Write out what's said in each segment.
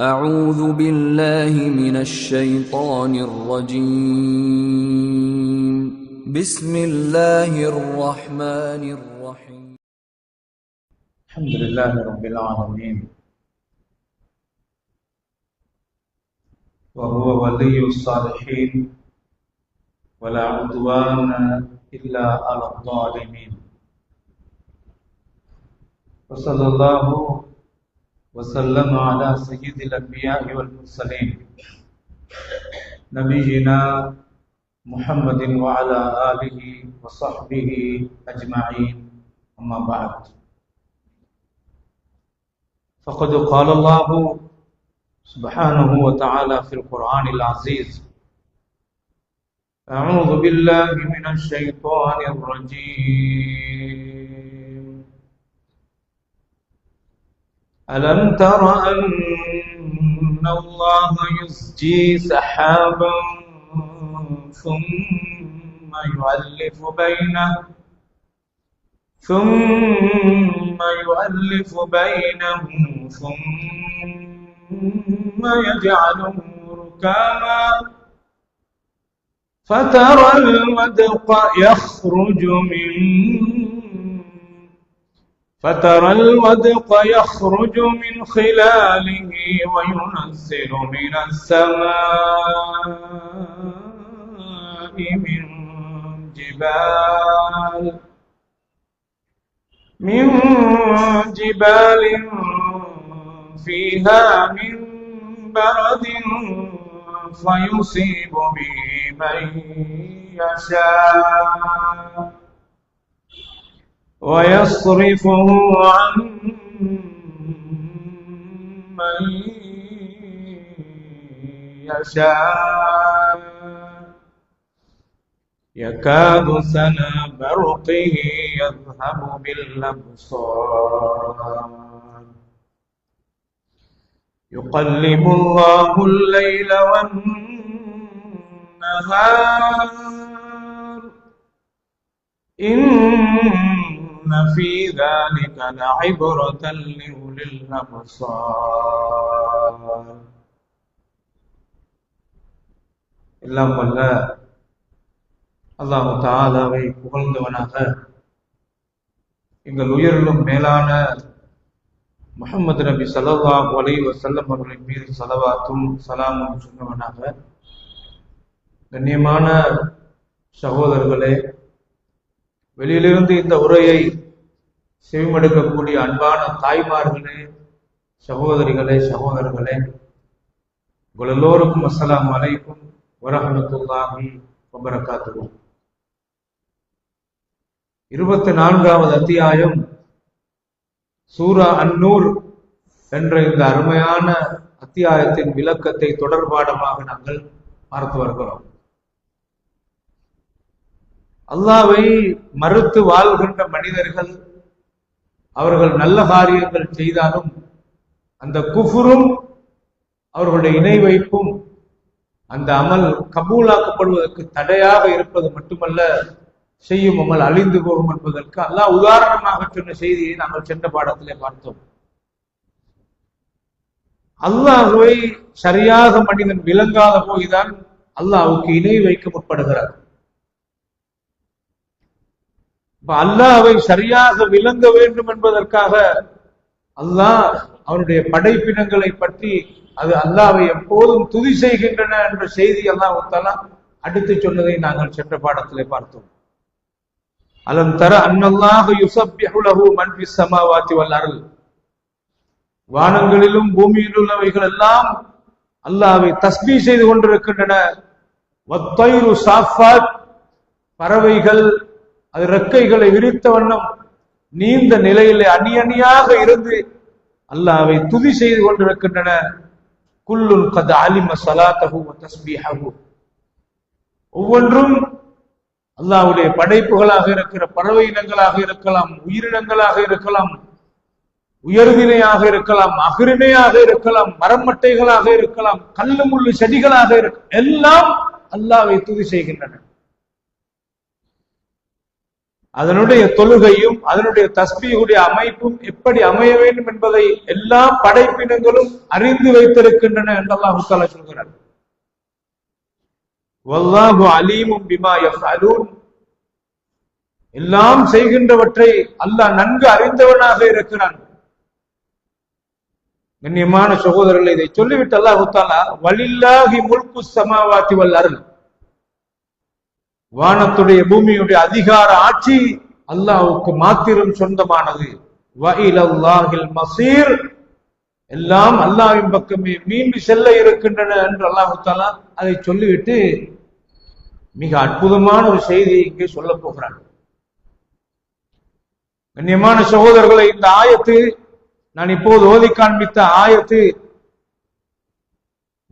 أعوذ بالله من الشيطان الرجيم. بسم الله الرحمن الرحيم. الحمد لله رب العالمين. وهو ولي الصالحين ولا عدوان إلا على الظالمين. وصلى الله وسلم على سيد الأنبياء والمرسلين نبينا محمد وعلى آله وصحبه أجمعين. أما بعد فقد قال الله سبحانه وتعالى في القرآن العزيز أعوذ بالله من الشيطان الرجيم. ألم تر أن الله يسجي سحابا ثم يؤلف بينه ثم يؤلف بينه ثم يجعله ركاما فترى الودق يخرج من فترى الودق يخرج من خلاله وينزل من السماء من جبال من جبال فيها من برد فيصيب به من يشاء. ويصرفه عن من يشاء. يكاد سنا برقه يذهب بالأبصار. يقلب الله الليل والنهار. إن في ذلك لعبرة لأولي الأبصار எல்லாம் வல்ல அல்லாஹு தாலாவை புகழ்ந்தவனாக எங்கள் உயிரிலும் மேலான முகமது நபி சல்லாஹ் அலை வசல்லம் அவர்களின் மீது சலவாத்தும் சலாமும் சொன்னவனாக கண்ணியமான சகோதரர்களே வெளியிலிருந்து இந்த உரையை செவிமடுக்கக்கூடிய அன்பான தாய்மார்களே சகோதரிகளே சகோதரர்களே உங்கள் எல்லோருக்கும் அஸ்லாம் அலைக்கும் வரஹமத்துல்லாஹி வபரகாத்துஹு. இருபத்தி நான்காவது அத்தியாயம் சூரா அன்னூர் என்ற இந்த அருமையான அத்தியாயத்தின் விளக்கத்தை தொடர்பாடமாக நாங்கள் பார்த்து வருகிறோம். அல்லாவை மறுத்து வாழ்கின்ற மனிதர்கள் அவர்கள் நல்ல காரியங்கள் செய்தாலும் அந்த குஃபுரும் அவர்களுடைய இணை வைப்பும் அந்த அமல் கபூலாக்கப்படுவதற்கு தடையாக இருப்பது மட்டுமல்ல செய்யும் அமல் அழிந்து போகும் என்பதற்கு அல்லாஹ் உதாரணமாக சொன்ன செய்தியை நாங்கள் சென்ற பாடத்திலே பார்த்தோம். அல்லாஹுவை சரியாக மனிதன் விளங்காத போய்தான் அல்லாஹுக்கு இணை வைக்க முற்படுகிறார் இப்ப அல்லாஹ்வை சரியாக விளங்க வேண்டும் என்பதற்காக அல்லாஹ் அவனுடைய படைப்பினங்களை பற்றி அது அல்லாவை எப்போதும் துதி செய்கின்றன என்ற செய்தி அல்லாஹ் அடுத்து சொன்னதை நாங்கள் சென்ற பாடத்திலே பார்த்தோம். அலம் தர அன்னல்லாஹு யுசப்பிஹு லஹு மன் ஃபிஸ் ஸமாவாதி வல் வானங்களிலும் பூமியில் உள்ளவைகள் எல்லாம் அல்லாவை தஸ்மி செய்து கொண்டிருக்கின்றன. சாஃபாத் பறவைகள் அது ரெக்கைகளை விரித்த வண்ணம் நீந்த நிலையிலே அணி அணியாக இருந்து அல்லாவை துதி செய்து கொண்டிருக்கின்றன. குல்லுன் கத் அலிம சலாத்தஹு தஸ்பீஹஹு. ஒவ்வொன்றும் அல்லாஹ்வுடைய படைப்புகளாக இருக்கிற பறவை இனங்களாக இருக்கலாம் உயிரினங்களாக இருக்கலாம் உயர்வினையாக இருக்கலாம் அகிரிணையாக இருக்கலாம் மரமட்டைகளாக இருக்கலாம் கல்லு முள்ளு செடிகளாக இருக்க எல்லாம் அல்லாவை துதி செய்கின்றன. அதனுடைய தொழுகையும் அதனுடைய தஸ்பியுடைய அமைப்பும் எப்படி அமைய வேண்டும் என்பதை எல்லா படைப்பினங்களும் அறிந்து வைத்திருக்கின்றன என்றெல்லாம் அல்லாஹு சொல்கிறார் வல்லாஹு அலீமும் பிமா அலூன் எல்லாம் செய்கின்றவற்றை அல்லாஹ் நன்கு அறிந்தவனாக இருக்கிறான். கண்ணியமான சகோதரர்கள் இதை சொல்லிவிட்டு அல்லாஹ் உத்தாலா வலில்லாகி முல்கு சமாவாத்தி வல் அருள் வானத்துடைய பூமியுடைய அதிகார ஆட்சி அல்லாவுக்கு மாத்திரம் சொந்தமானது. மசீர். எல்லாம் அல்லாவின் பக்கமே மீண்டு செல்ல இருக்கின்றன என்று அல்லாஹு தாலா அதை சொல்லிவிட்டு மிக அற்புதமான ஒரு செய்தியை இங்கே சொல்ல போகிறான். கண்ணியமான சகோதரர்களை இந்த ஆயத்து நான் இப்போது ஓதி காண்பித்த ஆயத்து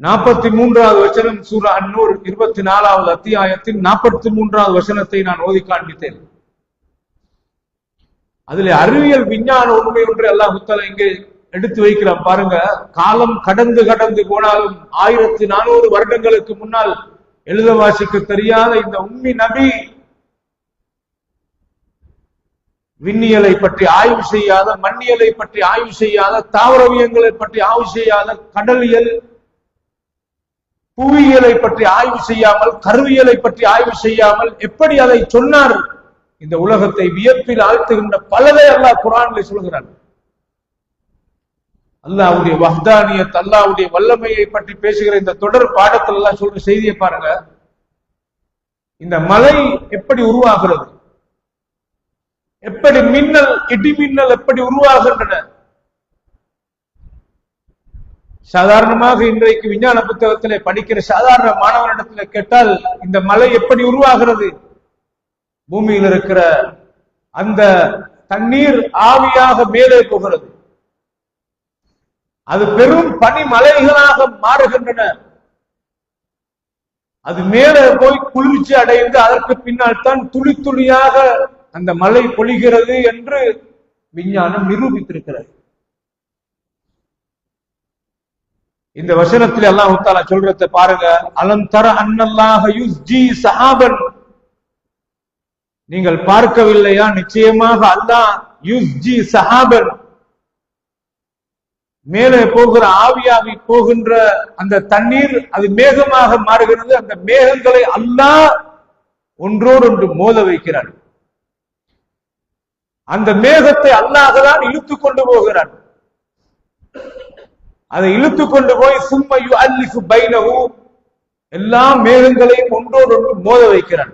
நாற்பத்தி மூன்றாவது வசனம் சூரா அன்னூர் இருபத்தி நாலாவது அத்தியாயத்தில் நாற்பத்தி மூன்றாவது வசனத்தை நான் ஓதி காண்பித்தேன். அதுல அறிவியல் விஞ்ஞான உண்மை ஒன்று எல்லா புத்தகம் இங்கே எடுத்து வைக்கிறான். பாருங்க காலம் கடந்து கடந்து போனாலும் ஆயிரத்தி நானூறு வருடங்களுக்கு முன்னால் எழுத வாசிக்க தெரியாத இந்த உம்மி நபி விண்ணியலை பற்றி ஆய்வு செய்யாத மண்ணியலை பற்றி ஆய்வு செய்யாத தாவரவியங்களை பற்றி ஆய்வு செய்யாத கடலியல் புவியியலை பற்றி ஆய்வு செய்யாமல் கருவியலை பற்றி ஆய்வு செய்யாமல் எப்படி அதை சொன்னார்? இந்த உலகத்தை வியப்பில் ஆழ்த்துகின்ற பலதை அல்லாஹ் குரானில் சொல்கிறான். அல்லாவுடைய வஹ்தானியத் அல்லாவுடைய வல்லமையை பற்றி பேசுகிற இந்த தொடர் பாடத்தில் எல்லாம் சொல்ற செய்தியை பாருங்க. இந்த மலை எப்படி உருவாகிறது? எப்படி மின்னல் இடி மின்னல் எப்படி உருவாகின்றன? சாதாரணமாக இன்றைக்கு விஞ்ஞான புத்தகத்திலே படிக்கிற சாதாரண மாணவனிடத்துல கேட்டால் இந்த மலை எப்படி உருவாகிறது? பூமியில் இருக்கிற அந்த தண்ணீர் ஆவியாக மேலே போகிறது. அது பெரும் பனிமலைகளாக மாறுகின்றன. அது மேலே போய் குளிர்ச்சி அடைந்து அதற்கு பின்னால் தான் துளி துளியாக அந்த மலை பொழிகிறது என்று விஞ்ஞானம் நிரூபித்திருக்கிறது. இந்த வசனத்தில் அல்லாஹ் தாலா சொல்றத பாருங்க. அலந்தர அன்னல்லாஹ யுஸ்ஜி சஹாபன். நீங்கள் பார்க்கவில்லையா? நிச்சயமாக அல்லாஹ் யுஸ்ஜி சஹாபன். மேலே போகிற ஆவியாவி போகின்ற அந்த தண்ணீர் அது மேகமாக மாறுகிறது. அந்த மேகங்களை அல்லாஹ் ஒன்றோடு ஒன்று மோத வைக்கிறார் அந்த மேகத்தை அல்லாஹதான் இழுத்து கொண்டு போகிறான். அதை இழுத்து கொண்டு போய் சும்மையு அல்லிஃபு பைனகு எல்லா மேகங்களையும் ஒன்றோடொன்று மோத வைக்கிறான்.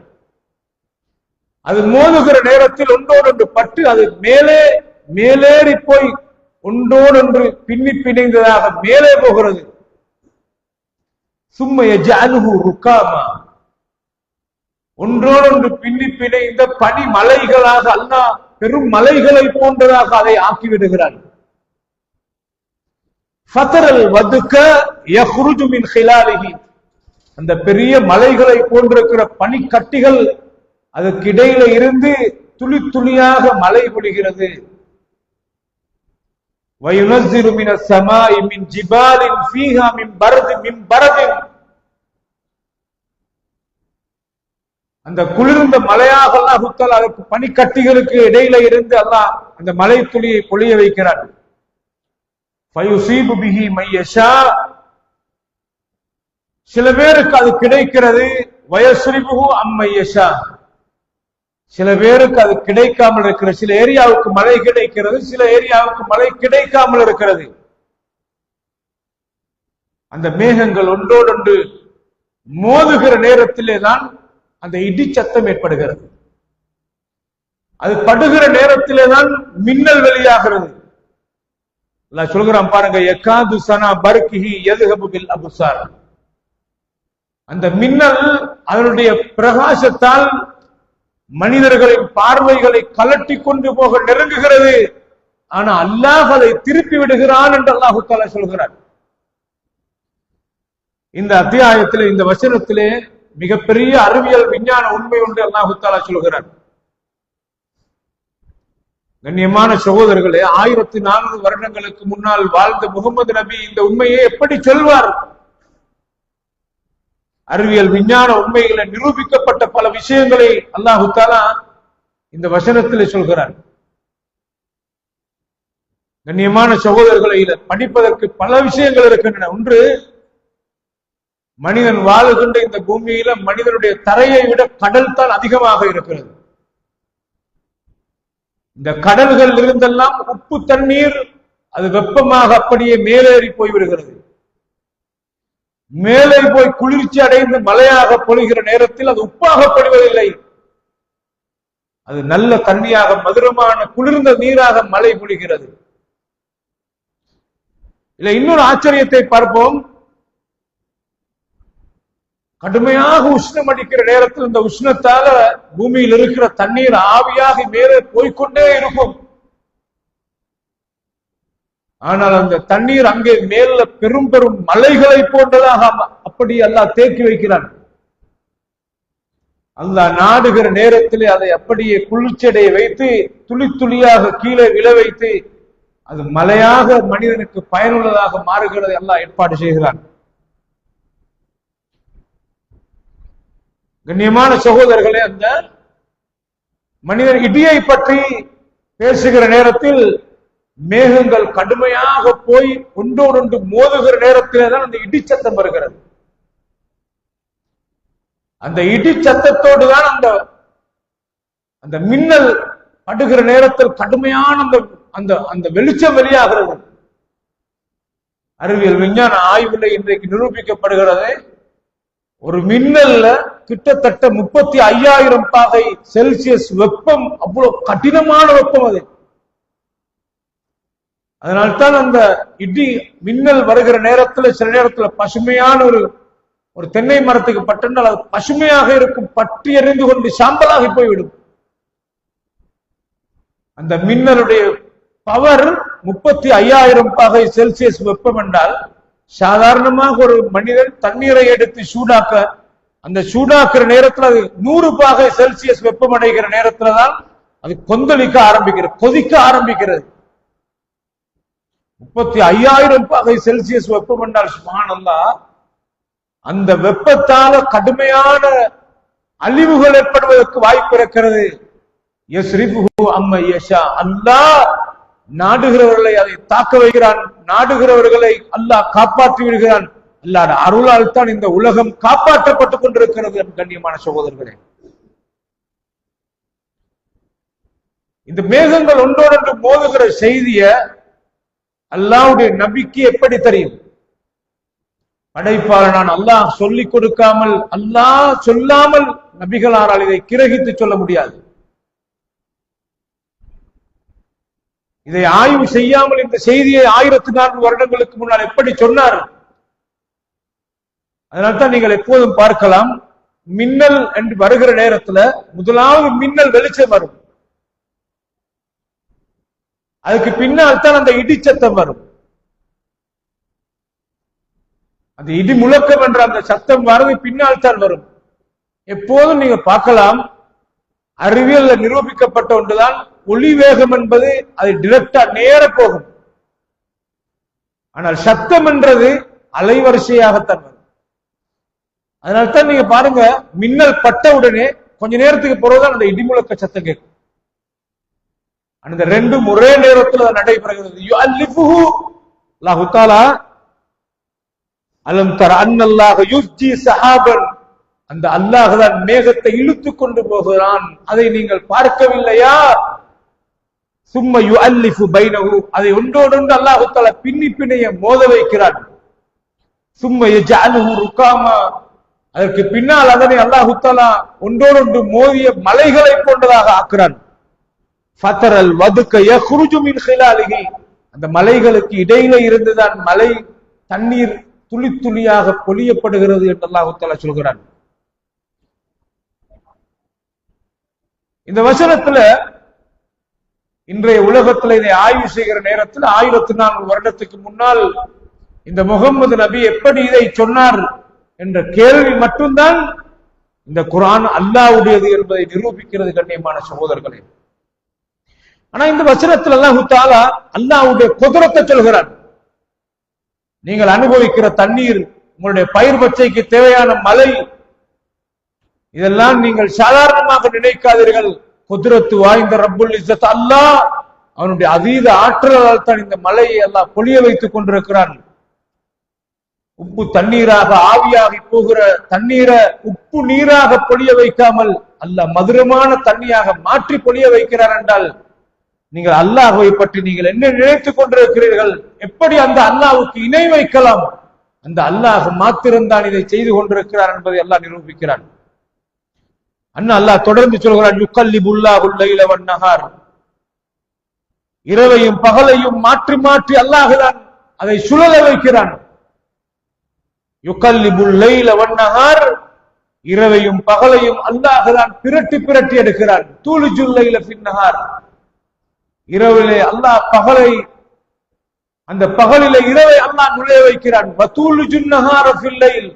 அது மோதுகிற நேரத்தில் ஒன்றோடொன்று பட்டு அது மேலே மேலேறி போய் ஒன்றோடொன்று பின்னி பிணைந்ததாக மேலே போகிறது. சும்மைய ஜானுகு ருக்காமா ஒன்றோடொன்று பின்னி பிணைந்த பனி மலைகளாக அல்லா பெரும் மலைகளை போன்றதாக அதை ஆக்கிவிடுகிறான். ஃபதரல் வதுக்க யஹ்ருஜு மின் ஹிலாலிஹி அந்த பெரிய மலைகளை போன்றிருக்கிற பனிக்கட்டிகள் அதற்கு இடையில இருந்து துளி துளியாக மழை பொழிகிறது وينزل من السماء من جبال فيها من برد من برد அந்த குளிர்ந்த மலையாக அல்லாஹ் புத்தல் அதற்கு பனிக்கட்டிகளுக்கு இடையில இருந்து அல்லாஹ் அந்த மலை துளியை பொழிய வைக்கிறார் ஃபயுசீபு பிஹி மையஷா சில பேருக்கு அது கிடைக்கிறது வயசுரிபுகு அம்மையஷா சில பேருக்கு அது கிடைக்காமல் இருக்கிற சில ஏரியாவுக்கு மழை கிடைக்கிறது சில ஏரியாவுக்கு மழை கிடைக்காமல் இருக்கிறது. அந்த மேகங்கள் ஒன்றோடொன்று மோதுகிற நேரத்திலே தான் அந்த இடி சத்தம் ஏற்படுகிறது. அது படுகிற நேரத்திலே தான் மின்னல் வெளியாகிறது. அல்லாஹ் சொல்கிறான் பாருங்க எக்காது சனா பர்கிஹி எதுகபுபில் அபுசார். அந்த மின்னல் அதனுடைய பிரகாசத்தால் மனிதர்களின் பார்வைகளை கலட்டி கொண்டு போக நெருங்குகிறது. ஆனா அல்லாஹ் அதை திருப்பி விடுகிறான் என்று அல்லாஹு தாலா சொல்கிறார் இந்த அத்தியாயத்திலே இந்த வசனத்திலே மிகப்பெரிய அறிவியல் விஞ்ஞான உண்மை ஒன்று அல்லாஹு தாலா சொல்கிறார் கண்ணியமான சகோதரர்களே ஆயிரத்தி நானூறு வருடங்களுக்கு முன்னால் வாழ்ந்த முகமது நபி இந்த உண்மையை எப்படி சொல்வார்? அறிவியல் விஞ்ஞான உண்மைகளை நிரூபிக்கப்பட்ட பல விஷயங்களை அல்லாஹு தாலா இந்த வசனத்தில் சொல்கிறார். கண்ணியமான சகோதரர்களை இதை படிப்பதற்கு பல விஷயங்கள் இருக்கின்றன. ஒன்று மனிதன் வாழுகின்ற இந்த பூமியில மனிதனுடைய தரையை விட கடல் தான் அதிகமாக இருக்கிறது. இந்த கடல்கள் இருந்தெல்லாம் உப்பு தண்ணீர் அது வெப்பமாக அப்படியே மேலேறி போய்விடுகிறது. மேலே போய் குளிர்ச்சி அடைந்து மழையாக பொழிகிற நேரத்தில் அது உப்பாக பொழிவதில்லை அது நல்ல தண்ணியாக மதுரமான குளிர்ந்த நீராக மழை பொழிகிறது. இல்ல இன்னொரு ஆச்சரியத்தை பார்ப்போம். கடுமையாக உஷ்ணம் அடிக்கிற நேரத்தில் இந்த உஷ்ணத்தால பூமியில் இருக்கிற தண்ணீர் ஆவியாக மேலே போய்கொண்டே இருக்கும். ஆனால் அந்த தண்ணீர் அங்கே மேல பெரும் பெரும் மலைகளை போன்றதாக அப்படி அல்லாஹ் தேக்கி வைக்கிறான். அல்லாஹ் நாடுகிற நேரத்திலே அதை அப்படியே குளிர்ச்சடைய வைத்து துளி துளியாக கீழே விழ வைத்து அது மலையாக மனிதனுக்கு பயனுள்ளதாக மாறுகிறது எல்லாம் ஏற்பாடு செய்கிறான். கண்ணியமான சகோதரர்களே அந்த மனிதன் இடியை பற்றி பேசுகிற நேரத்தில் மேகங்கள் கடுமையாக போய் ஒன்றோடொன்று மோதுகிற நேரத்திலே தான் அந்த இடி சத்தம் வருகிறது. அந்த இடி சத்தத்தோடு தான் அந்த அந்த மின்னல் படுகிற நேரத்தில் கடுமையான அந்த அந்த அந்த வெளிச்சம் வெளியாகிறது. அறிவியல் விஞ்ஞான ஆய்வுல இன்றைக்கு நிரூபிக்கப்படுகிறது. ஒரு மின்னல்ல கிட்டத்தட்ட முப்பத்தி ஐயாயிரம் பாகை செல்சியஸ் வெப்பம் அவ்வளவு கடினமான வெப்பம் அது. அதனால்தான் அந்த இடி மின்னல் வருகிற நேரத்துல சில நேரத்துல பசுமையான ஒரு ஒரு தென்னை மரத்துக்கு பட்டென்றால் அது பசுமையாக இருக்கும் பற்றி எறிந்து கொண்டு சாம்பலாகி போய்விடும். அந்த மின்னலுடைய பவர் முப்பத்தி ஐயாயிரம் பாகை செல்சியஸ் வெப்பம் என்றால் சாதாரணமாக ஒரு மனிதன் தண்ணீரை எடுத்து சூடாக்க அந்த சூடாக்குற நேரத்துல அது நூறு பாகை செல்சியஸ் வெப்பம் அடைகிற நேரத்துல தான் அது கொந்தளிக்க ஆரம்பிக்கிறது கொதிக்க ஆரம்பிக்கிறது. முப்பத்தி ஐயாயிரம் பாகை செல்சியஸ் வெப்பம் என்றால் சுமானல்லா அந்த வெப்பத்தால கடுமையான அழிவுகள் ஏற்படுவதற்கு வாய்ப்பு இருக்கிறது. அல்லாஹ் நாடுகிறவர்களை அதை தாக்க வைக்கிறான் நாடுகிறவர்களை அல்லாஹ் காப்பாற்றி விடுகிறான். அல்லாத அருளால் தான் இந்த உலகம் காப்பாற்றப்பட்டுக் கொண்டிருக்கிறது என் கண்ணியமான சகோதரர்களே. இந்த மேகங்கள் ஒன்றோடொன்று மோதுகிற செய்திய அல்லாவுடைய நபிக்கு எப்படி தெரியும்? படைப்பாளனான் அல்லாஹ் சொல்லிக் கொடுக்காமல் அல்லாஹ் சொல்லாமல் நபிகளாரால் இதை கிரகித்து சொல்ல முடியாது. இதை ஆய்வு செய்யாமல் இந்த செய்தியை ஆயிரத்தி நான்கு வருடங்களுக்கு முன்னால் எப்படி சொன்னார் அதனால்தான் நீங்கள் எப்போதும் பார்க்கலாம் மின்னல் என்று வருகிற நேரத்துல முதலாவது மின்னல் வெளிச்சம் வரும். அதுக்கு பின்னால் தான் அந்த இடிச்சத்தம் வரும். அந்த இடி முழக்கம் என்ற அந்த சத்தம் வரது பின்னால் தான் வரும். எப்போதும் நீங்க பார்க்கலாம் அறிவியல்ல நிரூபிக்கப்பட்ட ஒன்றுதான் ஒளி வேகம் என்பது அது டிரெக்டா நேர போகும். ஆனால் சத்தம் என்றது அலைவரிசையாகத்தான் வரும். அதனால்தான் நீங்க பாருங்க மின்னல் பட்ட உடனே கொஞ்ச நேரத்துக்கு பிறகுதான் அந்த இடிமுழக்க சத்தம் கேட்கும். அந்த ரெண்டும் ஒரே நேரத்தில் நடைபெறுகிறது. அலம் தர சஹாபன். அந்த அல்லாஹ் தான் மேகத்தை இழுத்து கொண்டு போகிறான். அதை நீங்கள் பார்க்கவில்லையா? சும்மா சும்ம யுஅல்லிஃபு பைனகு அதை ஒன்றோடொன்று அல்லாஹு தாலா பின்னி பிணைய மோத வைக்கிறான். சும்மா யஜஅலுஹு அதற்கு பின்னால் அதனை அல்லாஹுத்தாலா ஒன்றோடொன்று மோதிய மலைகளை போன்றதாக ஆக்குறான். ஃபதரல் வதுக்க யஹ்ருஜு மின் அந்த மலைகளுக்கு இடையில இருந்துதான் மலை தண்ணீர் துளி துளியாக பொழியப்படுகிறது என்று அல்லாஹுத்தாலா சொல்கிறான். இந்த வசனத்துல இன்றைய உலகத்துல இதை ஆய்வு செய்கிற நேரத்தில் ஆயிரத்தி நான்கு வருடத்துக்கு முன்னால் இந்த முகம்மது நபி எப்படி இதை சொன்னார்? என்ற கேள்வி மட்டும்தான் இந்த குரான் அல்லாஹ்வுடையது என்பதை நிரூபிக்கிறது கண்ணியமான சகோதரர்களே. ஆனா இந்த வசனத்தில் அல்லாஹு தாலா அல்லாஹ்வுடைய குதிரத்தை சொல்கிறார் நீங்கள் அனுபவிக்கிற தண்ணீர் உங்களுடைய பயிர் பச்சைக்கு தேவையான மலை இதெல்லாம் நீங்கள் சாதாரணமாக நினைக்காதீர்கள். குதிரத்து வாய்ந்த ரப்புல் இசத் அல்லாஹ் அவனுடைய அதீத ஆற்றலால் தான் இந்த மலையை எல்லாம் பொழிய வைத்துக் கொண்டிருக்கிறான். உப்பு தண்ணீராக ஆவியாகி போகிற தண்ணீரை உப்பு நீராக பொழிய வைக்காமல் அல்ல மதுரமான தண்ணியாக மாற்றி பொழிய வைக்கிறார் என்றால் நீங்கள் அல்லாஹுவை பற்றி நீங்கள் என்ன நினைத்துக் கொண்டிருக்கிறீர்கள்? எப்படி அந்த அல்லாஹுக்கு இணை வைக்கலாம்? அந்த அல்லாஹ் மாத்திரம்தான் இதை செய்து கொண்டிருக்கிறார் என்பதை அல்லாஹ் நிரூபிக்கிறான். அண்ணா அல்லாஹ் தொடர்ந்து சொல்கிறான் யுக்கல்லிபுல்லாஹுல் லைல நகார் இரவையும் பகலையும் மாற்றி மாற்றி அல்லாஹுதான் அதை சுழல வைக்கிறான் யுக்கல்லிபுல் லைல வன் நஹார் வண்ணஹார் இரவையும் பகலையும் அல்லாஹுதான் பிரட்டி பிரட்டி எடுக்கிறான். தூளு ஜுல்லையில பின்னகார் இரவிலே அல்லாஹ் பகலை அந்த பகலில இரவை அல்லாஹ் நுழைய வைக்கிறான். வத்தூலு ஜுன்னகார பில்லையில்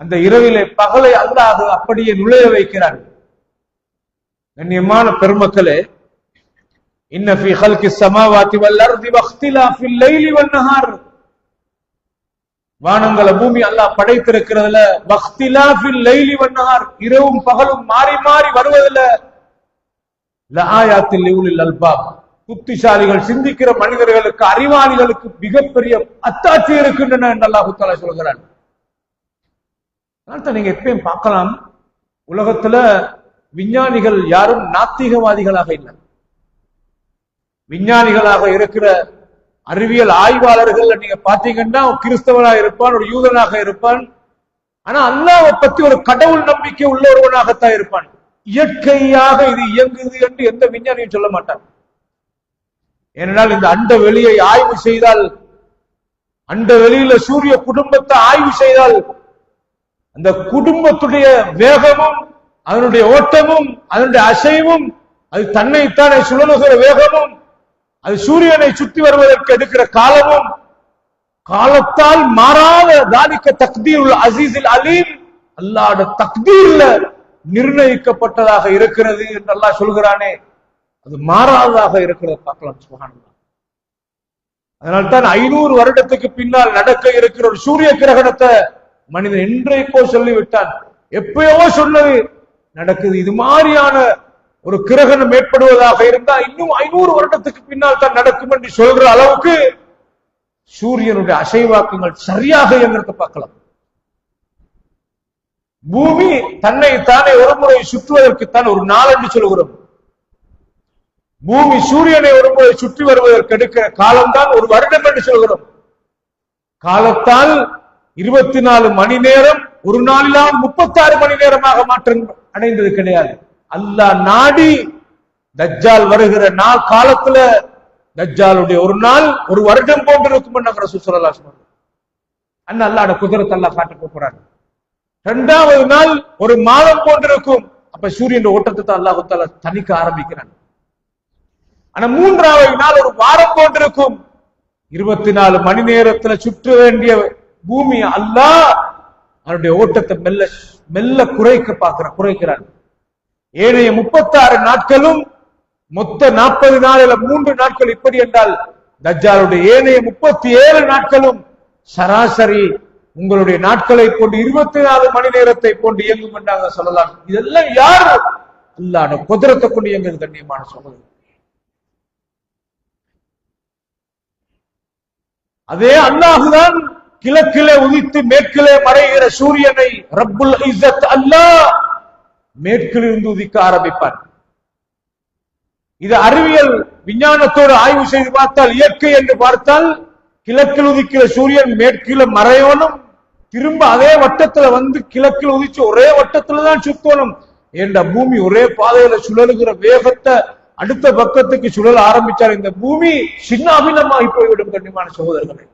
அந்த இரவிலே பகலை அல்லாஹ் அப்படியே நுழைய வைக்கிறான். கண்ணியமான பெருமக்களே இன்ன ஃபி ஹல்கி சமாவாத்தி வல்லர் அர்தி வக்திலா ஃபில் லைலி வன் வானங்களை பூமி அல்லாஹ் படைத்திருக்கிறதுல வக்திலாஃபில் லைலி வன்னஹார் இரவும் பகலும் மாறி மாறி வருவதில் லஹாயாத்தில் லிவுலில் அல்பாப். புத்திசாலிகள் சிந்திக்கிற மனிதர்களுக்கு அறிவாளிகளுக்கு மிகப்பெரிய அத்தாட்சி இருக்கின்றன என்று அல்லாஹ் தஆலா சொல்கிறான். அதனால நீங்க எப்பயும் பார்க்கலாம் உலகத்துல விஞ்ஞானிகள் யாரும் நாத்திகவாதிகளாக இல்லை. விஞ்ஞானிகளாக இருக்கிற அறிவியல் ஆய்வாளர்கள் நீங்க பாத்தீங்கன்னா கிறிஸ்தவனாக இருப்பான் ஒரு யூதனாக இருப்பான். ஆனா அல்லாவை பத்தி ஒரு கடவுள் நம்பிக்கை உள்ள ஒருவனாகத்தான் இருப்பான். இயற்கையாக இது இயங்குது என்று எந்த விஞ்ஞானியும் சொல்ல மாட்டான். ஏனென்றால் இந்த அண்ட வெளியை ஆய்வு செய்தால் அண்ட வெளியில சூரிய குடும்பத்தை ஆய்வு செய்தால் அந்த குடும்பத்துடைய வேகமும் அதனுடைய ஓட்டமும் அதனுடைய அசைவும் அது தன்னைத்தானே சுழலுகிற வேகமும் அது சூரியனை சுற்றி வருவதற்கு எடுக்கிற காலமும் காலத்தால் மாறாத தானிக்க தக்தீர் உள்ள அசீஸில் அலீம் அல்லாட தக்தீர்ல நிர்ணயிக்கப்பட்டதாக இருக்கிறது என்று அல்லாஹ் சொல்கிறானே. அது மாறாததாக இருக்கிறத பார்க்கலாம் சுகானந்தா அதனால்தான் ஐநூறு வருடத்துக்கு பின்னால் நடக்க இருக்கிற ஒரு சூரிய கிரகணத்தை மனிதன் இன்றைக்கோ சொல்லிவிட்டான். எப்பயோ சொன்னது நடக்குது இது மாதிரியான ஒரு கிரகணம் ஏற்படுவதாக இருந்தால் இன்னும் ஐநூறு வருடத்துக்கு பின்னால் தான் நடக்கும் என்று சொல்ற அளவுக்கு சூரியனுடைய அசைவாக்கங்கள் சரியாக இயங்குறத பார்க்கலாம். பூமி தன்னை தானே ஒரு முறை சுற்றுவதற்குத்தான் ஒரு நாள் என்று சொல்கிறோம் பூமி சூரியனை ஒரு முறை சுற்றி வருவதற்கு எடுக்கிற காலம்தான் ஒரு வருடம் என்று சொல்கிறோம் காலத்தால் இருபத்தி நாலு மணி நேரம் ஒரு நாளிலாவது முப்பத்தாறு மணி நேரமாக மாற்றம் அடைந்தது கிடையாது. அல்லாஹ் நாடி தஜ்ஜால் வருகிற நாள் காலத்துல தஜ்ஜாலுடைய ஒரு நாள் ஒரு வருடம் போன்று இருக்கும் நகர சுசலா சொன்னாங்க அண்ணா அல்லாட குதிரத்தை அல்லா காட்ட போறாங்க இரண்டாவது நாள் ஒரு மாதம் போன்றிருக்கும் அப்ப சூரியன் ஓட்டத்தை தான் அல்லாஹு தாலா தணிக்க ஆரம்பிக்கிறாங்க ஆனா மூன்றாவது நாள் ஒரு வாரம் போன்றிருக்கும் இருபத்தி நாலு மணி நேரத்துல சுற்ற வேண்டிய பூமி அல்லாஹ் அவனுடைய ஓட்டத்தை மெல்ல மெல்ல குறைக்க பார்க்கிறான் குறைக்கிறான். ஏனைய முப்பத்தாறு நாட்களும் மொத்த நாற்பது நாளில மூன்று நாட்கள் இப்படி என்றால் தஜ்ஜாலுடைய ஏனைய முப்பத்தி ஏழு நாட்களும் சராசரி உங்களுடைய நாட்களை கொண்டு இருபத்தி நாலு மணி நேரத்தை கொண்டு இயங்கும் என்றாங்க சொல்லலாம். இதெல்லாம் யார்? அல்லாட குதிரத்தை கொண்டு இயங்குது கண்ணியமான சொல்லுது அதே அல்லாஹுதான் கிழக்கிலே உதித்து மேற்கிலே மறைகிற சூரியனை ரப்புல் அல்லாஹ் மேற்கிலிருந்து உதிக்க ஆரம்பிப்பார். இது அறிவியல் விஞ்ஞானத்தோடு ஆய்வு செய்து பார்த்தால் இயற்கை என்று பார்த்தால் கிழக்கில் உதிக்கிற சூரியன் மேற்கில மறையணும் திரும்ப அதே வட்டத்துல வந்து கிழக்கில் உதிச்சு ஒரே வட்டத்துல தான் சுத்தணும் என்ற பூமி ஒரே பாதையில சுழலுகிற வேகத்தை அடுத்த பக்கத்துக்கு சுழல ஆரம்பிச்சார் இந்த பூமி சின்ன அபிநமாகி போய்விடும் கண்ணியமான சகோதரர்களே.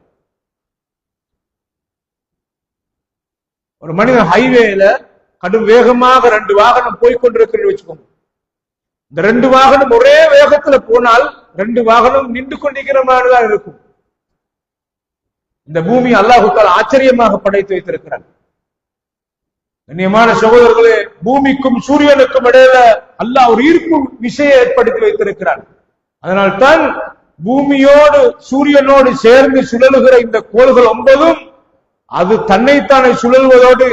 ஒரு மனிதன் ஹைவேல கடும் வேகமாக ரெண்டு வாகனம் போய்கொண்டிருக்கிறது வச்சுக்கோங்க. இந்த ரெண்டு வாகனம் ஒரே வேகத்துல போனால் ரெண்டு வாகனம் நின்று கொண்டிருக்கிற மாதிரிதான் இருக்கும். இந்த பூமி அல்லாஹுத்தால் ஆச்சரியமாக படைத்து வைத்திருக்கிறார். கண்ணியமான சகோதரர்களே பூமிக்கும் சூரியனுக்கும் இடையில அல்லாஹ் ஒரு ஈர்ப்பு விஷயம் ஏற்படுத்தி வைத்திருக்கிறார். அதனால் தான் பூமியோடு சூரியனோடு சேர்ந்து சுழலுகிற இந்த கோள்கள் ஒன்பதும் அது தன்னைத்தானே சுழல்வதோடு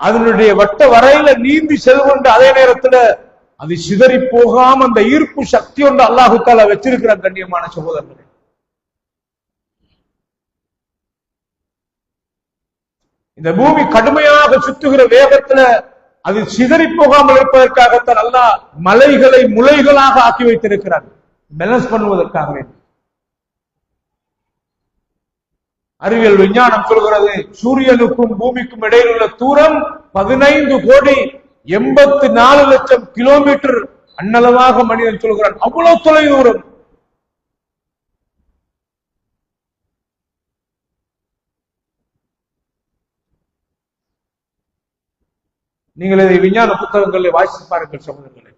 அதனுடைய வட்ட வரையில நீந்தி செல்கின்ற அதே நேரத்துல அது சிதறி போகாம அந்த ஈர்ப்பு சக்தி ஒன்று அல்லாஹு தாலா வச்சிருக்கிறான் கண்ணியமான சகோதரர்களே. இந்த பூமி கடுமையாக சுத்துகிற வேகத்துல அது சிதறி போகாமல் இருப்பதற்காகத்தான் அல்லாஹ் மலைகளை முளைகளாக ஆக்கி வைத்திருக்கிறான் பேலன்ஸ் பண்ணுவதற்காக அறிவியல் விஞ்ஞானம் சொல்கிறது சூரியனுக்கும் பூமிக்கும் இடையில் உள்ள தூரம் பதினைந்து கோடி எண்பத்தி நாலு லட்சம் கிலோமீட்டர் அன்னளவாக மனிதன் சொல்கிறான். அவ்வளவு தொலை தூரம் நீங்கள் இதை விஞ்ஞான புத்தகங்களை வாசித்து பாருங்கள் சகோதரர்களே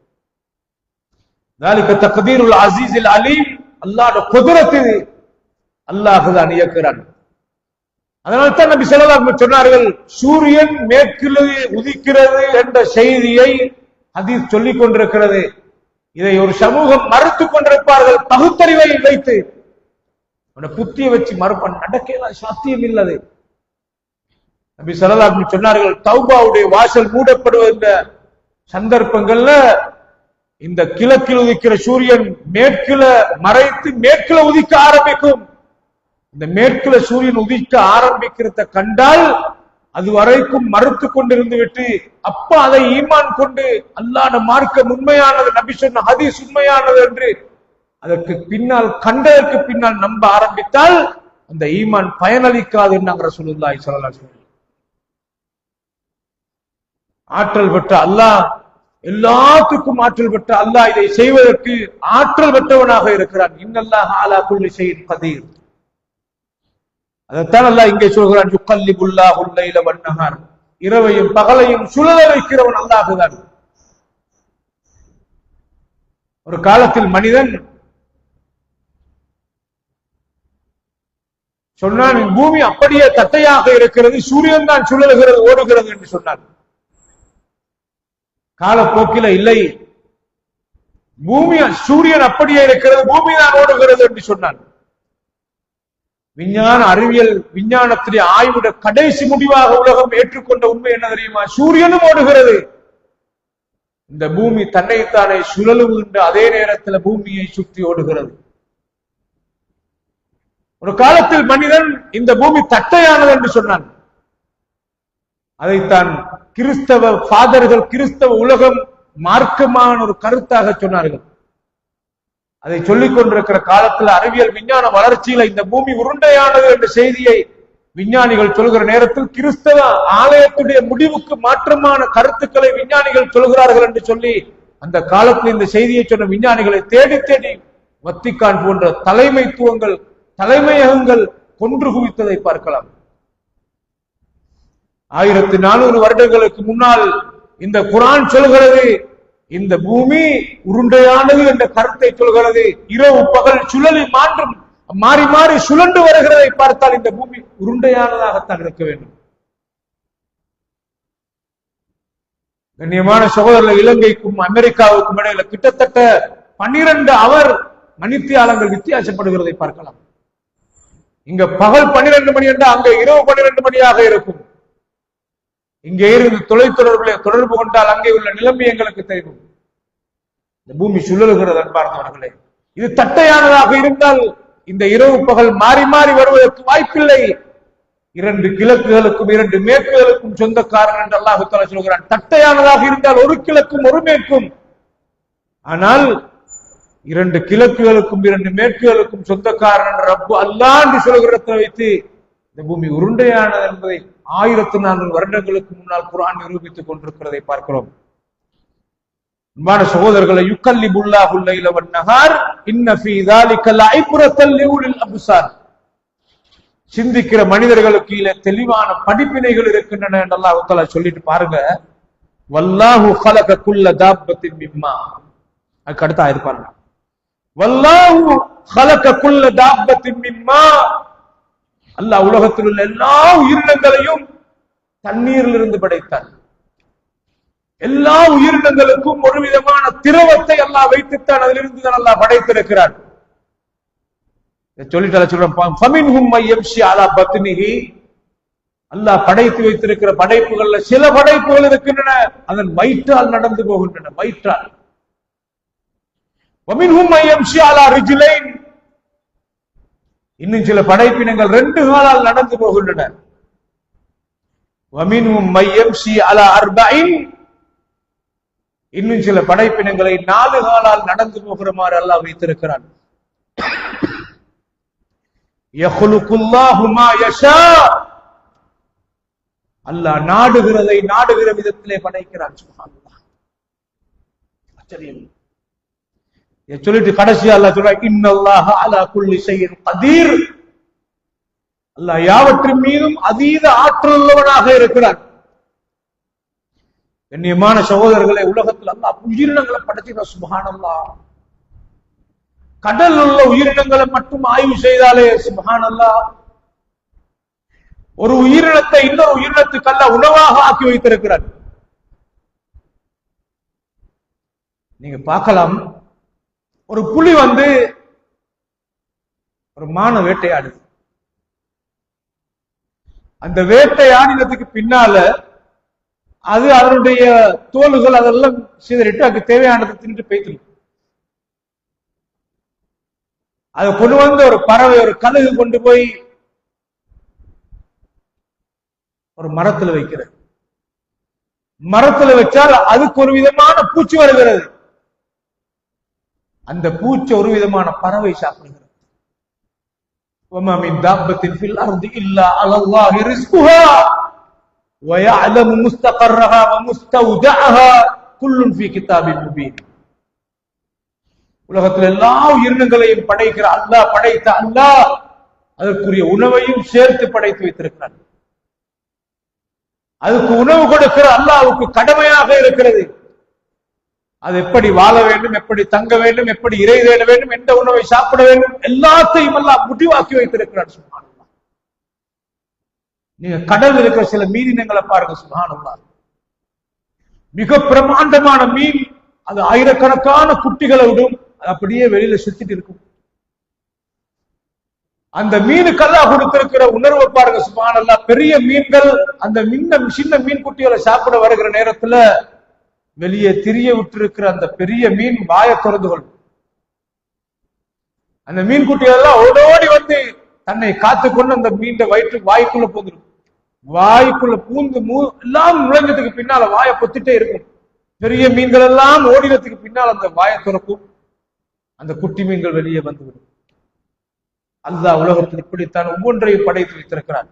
நாளைக்கு தக்தீருல் அசீஸில் அலீம் அல்லாஹ்ட குதிரத் இது அல்லாஹ் தான் இயக்குறான் அதனால தான் நபி ஸல்லல்லாஹு சொன்னார்கள் சூரியன் மேற்கில் உதிக்கிறது என்ற செய்தியை அது சொல்லிக் கொண்டிருக்கிறது. இதை ஒரு சமூகம் மறுத்துக் கொண்டிருப்பார்கள் பகுத்தறிவை வைத்து. அவன புத்தியை வச்சு மறுப்பான். நடக்கலாம் சாத்தியம் இல்லது. நபி ஸல்லல்லாஹு சொன்னார்கள் தௌபாவுடைய வாசல் மூடப்படுகின்ற சந்தர்ப்பங்கள்ல இந்த கிழக்கில் உதிக்கிற சூரியன் மேற்குல மறைத்து மேற்குல உதிக்க ஆரம்பிக்கும். இந்த மேற்குல சூரியன் உதிக்க ஆரம்பிக்கிறத கண்டால் அது வரைக்கும் மறுத்து கொண்டிருந்து விட்டு அப்ப அதை ஈமான் கொண்டு அல்லாத மார்க்கம் உண்மையானது நபி சொன்ன ஹதீஸ் உண்மையானது என்று அதற்கு பின்னால் கண்டதற்கு பின்னால் நம்ப ஆரம்பித்தால் அந்த ஈமான் பயனளிக்காது நாங்கள் சொல்லுல்லாய் சொல்லலாம் ஆற்றல் பெற்ற அல்லாஹ் எல்லாத்துக்கும் ஆற்றல் பெற்ற அல்லாஹ் இதை செய்வதற்கு ஆற்றல் பெற்றவனாக இருக்கிறான். இன்னல்லாஹ் ஆலா குல்லி செய்யும் கதீர். அதைத்தான் அல்லாஹ் இங்கே சொல்கிறான் யுக்கல்லிபுல்லா உள்ளையில வண்ணகார் இரவையும் பகலையும் சுழல வைக்கிறவன் அல்லாஹுதான். ஒரு காலத்தில் மனிதன் சொன்னான் பூமி அப்படியே தட்டையாக இருக்கிறது சூரியன் தான் சுழலுகிறது ஓடுகிறது என்று சொன்னான். காலப்போக்கில இல்லை. பூமி சூரியன் அப்படியே இருக்கிறது பூமி தான் ஓடுகிறது என்று சொன்னான். விஞ்ஞான அறிவியல் விஞ்ஞானத்துடைய ஆய்வுட கடைசி முடிவாக உலகம் ஏற்றுக்கொண்ட உண்மை என்ன தெரியுமா? சூரியனும் ஓடுகிறது. இந்த பூமி தன்னைத்தானே சுழலுகின்ற அதே நேரத்தில் பூமியை சுற்றி ஓடுகிறது. ஒரு காலத்தில் மனிதன் இந்த பூமி தட்டையானது என்று சொன்னான். அதைத்தான் கிறிஸ்தவ ஃபாதர்கள் கிறிஸ்தவ உலகம் மார்க்கமான ஒரு கருத்தாக சொன்னார்கள். அதை சொல்லிக் கொண்டிருக்கிற காலத்தில் அறிவியல் விஞ்ஞான வளர்ச்சியில இந்த பூமி உருண்டையானது என்ற செய்தியை விஞ்ஞானிகள் சொல்கிற நேரத்தில் கிறிஸ்தவ ஆலயத்துடைய முடிவுக்கு மாற்றமான கருத்துக்களை விஞ்ஞானிகள் சொல்கிறார்கள் என்று சொல்லி அந்த காலத்தில் இந்த செய்தியை சொன்ன விஞ்ஞானிகளை தேடி தேடி வத்திக்கான் போன்ற தலைமைத்துவங்கள் தலைமையகங்கள் கொன்று குவித்ததை பார்க்கலாம். ஆயிரத்தி நானூறு வருடங்களுக்கு முன்னால் இந்த குரான் சொல்கிறது இந்த பூமி உருண்டையானது என்ற கருத்தை சொல்கிறது. இரவு பகல் சுழலி மாற்றும் மாறி மாறி சுழண்டு வருகிறதை பார்த்தால் இந்த பூமி உருண்டையானதாகத்தான் இருக்க வேண்டும். கண்ணியமான சகோதரர்கள் இலங்கைக்கும் அமெரிக்காவுக்கும் இடையில கிட்டத்தட்ட பன்னிரண்டு அவர் மணித்தியாலங்கள் வித்தியாசப்படுகிறதை பார்க்கலாம். இங்க பகல் பன்னிரண்டு மணி என்றால் அங்க இரவு பன்னிரண்டு மணியாக இருக்கும். இங்கே இருந்து தொலைத்தொடர்புல தொடர்பு கொண்டால் அங்கே உள்ள நிலைமை எங்களுக்கு தெரியும். இந்த பூமி சுழலுகிறது அன்பார்ந்தவர்களே. இது தட்டையானதாக இருந்தால் இந்த இரவு பகல் மாறி மாறி வருவதற்கு வாய்ப்பில்லை. இரண்டு கிழக்குகளுக்கும் இரண்டு மேற்குகளுக்கும் சொந்தக்காரன் என்று அல்லாஹு தலை சொல்கிறான். தட்டையானதாக இருந்தால் ஒரு கிழக்கும் ஒரு மேற்கும். ஆனால் இரண்டு கிழக்குகளுக்கும் இரண்டு மேற்குகளுக்கும் சொந்தக்காரன் ரப்பு அல்லாஹ் என்று சொல்கிறத வைத்து இந்த பூமி உருண்டையானது என்பதை ஆயிரத்தி நானூறு வருடங்களுக்கு முன்னால் குரான் நிரூபித்துக் கொண்டிருக்கிறதை பார்க்கிறோம். அன்பான சகோதரர்களை யுக்கல்லி புல்லாஹுல்ல இலவன் நகார் அபுசார். சிந்திக்கிற மனிதர்களுக்கு கீழே தெளிவான படிப்பினைகள் இருக்கின்றன என்றெல்லாம் அல்லாஹால சொல்லிட்டு பாருங்க. வல்லாஹு கலகக்குள்ள தாபத்தின் மிம்மா. அதுக்கு அடுத்த ஆயிருப்பாங்க வல்லாஹு கலகக்குள்ள தாபத்தின் மிம்மா. அல்லாஹ் உலகத்தில் உள்ள எல்லா உயிரினங்களையும் தண்ணீரில் இருந்து படைத்தார். எல்லா உயிரினங்களுக்கும் ஒரு விதமான திரவத்தை அல்லாஹ் வைத்துத்தான் அதிலிருந்து தான் அல்லாஹ் படைத்திருக்கிறார் சொல்லிட்டு சொல்றேன் அல்லாஹ் படைத்து வைத்திருக்கிற படைப்புகள்ல சில படைப்புகள் இருக்கின்றன அதன் வயிற்றால் நடந்து போகின்றன வயிற்றால். இன்னும் சில படைப்பினங்கள் ரெண்டு காலால் நடந்து போகின்றன. இன்னும் சில படைப்பினங்களை நாலு காலால் நடந்து போகிற மாதிரி அல்லாஹ் வைத்திருக்கிறான். அல்லாஹ் நாடுகிறதை நாடுகிற விதத்திலே படைக்கிறான் ஆச்சரியம் சொல்லிட்டு கடைசியா அல்லா சொல்ற இன்னல்லாஹ அலா குல்லி செய்யும் கதீர். அல்லாஹ் யாவற்றின் மீதும் அதீத ஆற்றல் உள்ளவனாக இருக்கிறான். கண்ணியமான சகோதரர்களை உலகத்தில் அல்லா உயிரினங்களை படைச்சின சுபஹானல்லாஹ் கடல் உள்ள உயிரினங்களை மட்டும் ஆய்வு செய்தாலே சுபஹானல்லாஹ் ஒரு உயிரினத்தை இன்னொரு உயிரினத்துக்கல்ல உணவாக ஆக்கி வைத்திருக்கிறார். நீங்க பார்க்கலாம் ஒரு புலி வந்து ஒரு மான வேட்டையாடுது. அந்த வேட்டையாடினதுக்கு பின்னால அது அதனுடைய தோல்கள் அதெல்லாம் சிதறிட்டு அதுக்கு தேவையானதை தின்னுட்டு போய்த்து அதை கொண்டு வந்து ஒரு பறவை ஒரு கழுகு கொண்டு போய் ஒரு மரத்துல வைக்கிறது. மரத்துல வச்சால் அதுக்கு ஒரு விதமான பூச்சி வருகிறது. அந்த பூச்சி ஒரு விதமான பறவை சாப்பிடுகிறது. உலகத்தில் எல்லா உயிரினங்களையும் படைக்கிற அல்லாஹ் படைத்த அல்லாஹ் அதற்குரிய உணவையும் சேர்த்து படைத்து வைத்திருக்கிறார் அதுக்கு உணவு கொடுக்கிற அல்லாவுக்கு கடமையாக இருக்கிறது. அது எப்படி வாழ வேண்டும் எப்படி தங்க வேண்டும் எப்படி இறை தேட வேண்டும் எந்த உணவை சாப்பிட வேண்டும் எல்லாத்தையும் எல்லாம் முடிவாக்கி வைத்திருக்கிறார் சுபானுல்லா நீங்க கடல் இருக்கிற சில மீனினங்களை பாருங்க சுபானுல்லா மிக பிரமாண்டமான மீன் அது ஆயிரக்கணக்கான குட்டிகளை விடும் அது அப்படியே வெளியில சுத்திட்டு இருக்கும். அந்த மீனுக்கெல்லாம் கொடுத்திருக்கிற உணர்வை பாருங்க சுபானல்லா பெரிய மீன்கள் அந்த மின்ன சின்ன மீன் குட்டிகளை சாப்பிட வருகிற நேரத்துல வெளியே திரிய விட்டிருக்கிற அந்த பெரிய மீன் வாயை திறந்து கொள்ளும் அந்த மீன் குட்டிகள் எல்லாம் ஓடோடி வந்து தன்னை காத்துக்கொண்டு அந்த மீன் வயிற்று வாய்க்குள்ள போந்துடும். வாய்க்குள்ள பூந்து மூ எல்லாம் நுழைஞ்சதுக்கு பின்னால வாயை பொத்திட்டே இருக்கும். பெரிய மீன்கள் எல்லாம் ஓடினதுக்கு பின்னால் அந்த வாயை திறக்கும். அந்த குட்டி மீன்கள் வெளியே வந்துவிடும். அல்லாஹ் உலகத்தில் இப்படித்தான் ஒவ்வொன்றையும் படைத்து வைத்திருக்கிறார்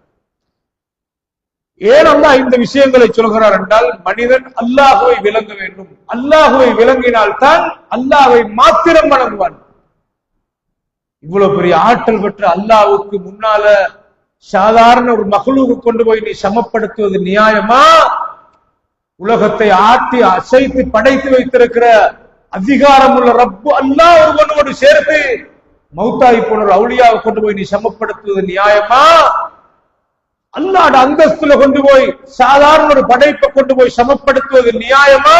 ஏன் அல்லாஹ் இந்த விஷயங்களை சொல்கிறார் என்றால் மனிதன் அல்லாஹுவை விளங்க வேண்டும். அல்லாஹுவை விளங்கினால் தான் அல்லாஹுவை மாத்திரம் வணங்குவான். இவ்வளவு பெரிய ஆற்றல் பெற்ற அல்லாஹுக்கு முன்னால சாதாரண ஒரு மகளூக்கு கொண்டு போய் நீ சமப்படுத்துவது நியாயமா? உலகத்தை ஆட்டி அசைத்து படைத்து வைத்திருக்கிற அதிகாரம் உள்ள ரப்பு அல்லாஹ் ஒருவனோடு சேர்த்து மௌத்தாய் போன ஒரு அவுளியாவை கொண்டு போய் நீ சமப்படுத்துவது நியாயமா? அல்லாட அந்தஸ்துல கொண்டு போய் சாதாரண ஒரு படைப்பை கொண்டு போய் சமப்படுத்துவது நியாயமா?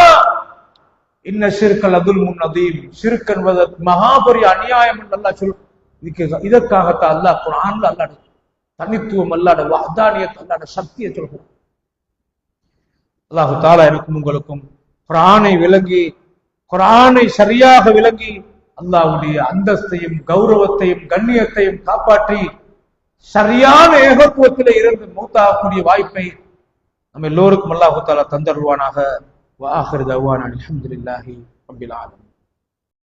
இன்ன சிறுக்கல் அதுல் முன் அதீம். சிறுக் என்பது மகாபரிய அநியாயம் என்று சொல் இதுக்கு இதற்காகத்தான் அல்லாஹ் குரான்ல அல்லாட தனித்துவம் அல்லாட வாதானியத்தை அல்லாட சக்தியை சொல்கிறான் அல்லாஹு தாலா எனக்கும் உங்களுக்கும் குரானை விளங்கி குரானை சரியாக விளங்கி அல்லாஹ்வுடைய அந்தஸ்தையும் கௌரவத்தையும் கண்ணியத்தையும் காப்பாற்றி சரியான ஏகத்துவத்திலே இருந்து மூத்தாகக்கூடிய வாய்ப்பை நம்ம எல்லோருக்கும் அல்லாஹு தாலா தந்தருவானாக வாஹர் தவான் அலமதுல்லாஹி ரப்பில்